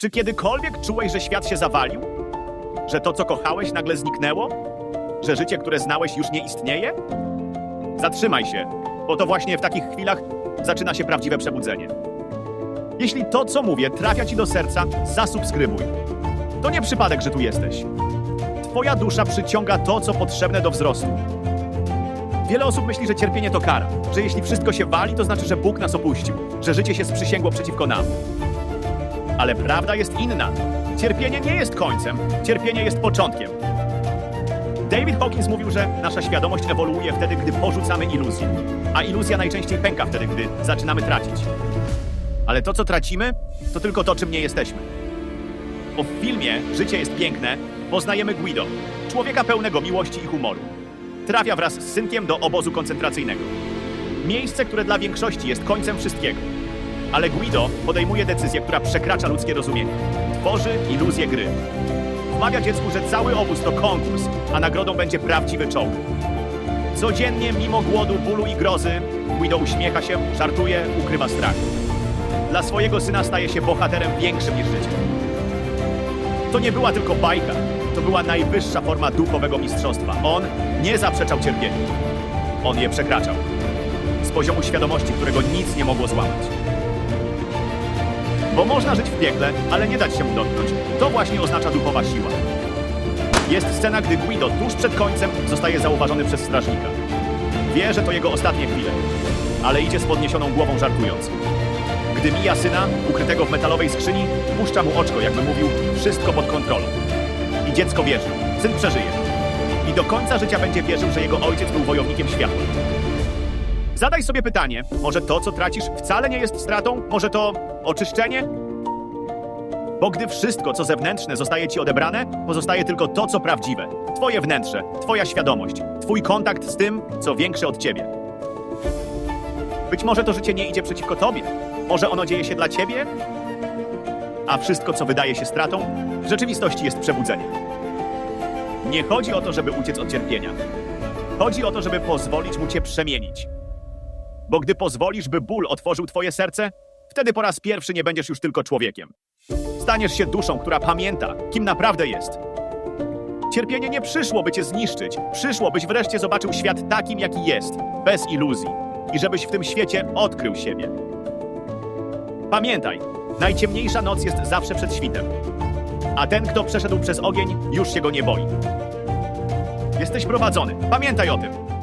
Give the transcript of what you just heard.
Czy kiedykolwiek czułeś, że świat się zawalił? Że to, co kochałeś, nagle zniknęło? Że życie, które znałeś, już nie istnieje? Zatrzymaj się, bo to właśnie w takich chwilach zaczyna się prawdziwe przebudzenie. Jeśli to, co mówię, trafia ci do serca, zasubskrybuj. To nie przypadek, że tu jesteś. Twoja dusza przyciąga to, co potrzebne do wzrostu. Wiele osób myśli, że cierpienie to kara, że jeśli wszystko się wali, to znaczy, że Bóg nas opuścił, że życie się sprzysięgło przeciwko nam. Ale prawda jest inna. Cierpienie nie jest końcem, cierpienie jest początkiem. David Hawkins mówił, że nasza świadomość ewoluuje wtedy, gdy porzucamy iluzję, a iluzja najczęściej pęka wtedy, gdy zaczynamy tracić. Ale to, co tracimy, to tylko to, czym nie jesteśmy. Bo w filmie Życie jest piękne poznajemy Guido, człowieka pełnego miłości i humoru. Trafia wraz z synkiem do obozu koncentracyjnego. Miejsce, które dla większości jest końcem wszystkiego. Ale Guido podejmuje decyzję, która przekracza ludzkie rozumienie. Tworzy iluzję gry. Wmawia dziecku, że cały obóz to konkurs, a nagrodą będzie prawdziwy czołg. Codziennie, mimo głodu, bólu i grozy, Guido uśmiecha się, żartuje, ukrywa strach. Dla swojego syna staje się bohaterem większym niż życie. To nie była tylko bajka, to była najwyższa forma duchowego mistrzostwa. On nie zaprzeczał cierpieniu. On je przekraczał. Z poziomu świadomości, którego nic nie mogło złamać. Bo można żyć w piekle, ale nie dać się dotknąć. To właśnie oznacza duchowa siła. Jest scena, gdy Guido tuż przed końcem zostaje zauważony przez strażnika. Wie, że to jego ostatnie chwile, ale idzie z podniesioną głową żartując. Gdy mija syna, ukrytego w metalowej skrzyni, puszcza mu oczko, jakby mówił, wszystko pod kontrolą. I dziecko wierzy, syn przeżyje. I do końca życia będzie wierzył, że jego ojciec był wojownikiem światła. Zadaj sobie pytanie, może to, co tracisz, wcale nie jest stratą? Może to oczyszczenie? Bo gdy wszystko, co zewnętrzne, zostaje ci odebrane, pozostaje tylko to, co prawdziwe. Twoje wnętrze, twoja świadomość, twój kontakt z tym, co większe od ciebie. Być może to życie nie idzie przeciwko tobie. Może ono dzieje się dla ciebie? A wszystko, co wydaje się stratą, w rzeczywistości jest przebudzeniem. Nie chodzi o to, żeby uciec od cierpienia. Chodzi o to, żeby pozwolić mu cię przemienić. Bo gdy pozwolisz, by ból otworzył twoje serce, wtedy po raz pierwszy nie będziesz już tylko człowiekiem. Staniesz się duszą, która pamięta, kim naprawdę jest. Cierpienie nie przyszło, by cię zniszczyć. Przyszło, byś wreszcie zobaczył świat takim, jaki jest, bez iluzji. I żebyś w tym świecie odkrył siebie. Pamiętaj, najciemniejsza noc jest zawsze przed świtem. A ten, kto przeszedł przez ogień, już się go nie boi. Jesteś prowadzony. Pamiętaj o tym.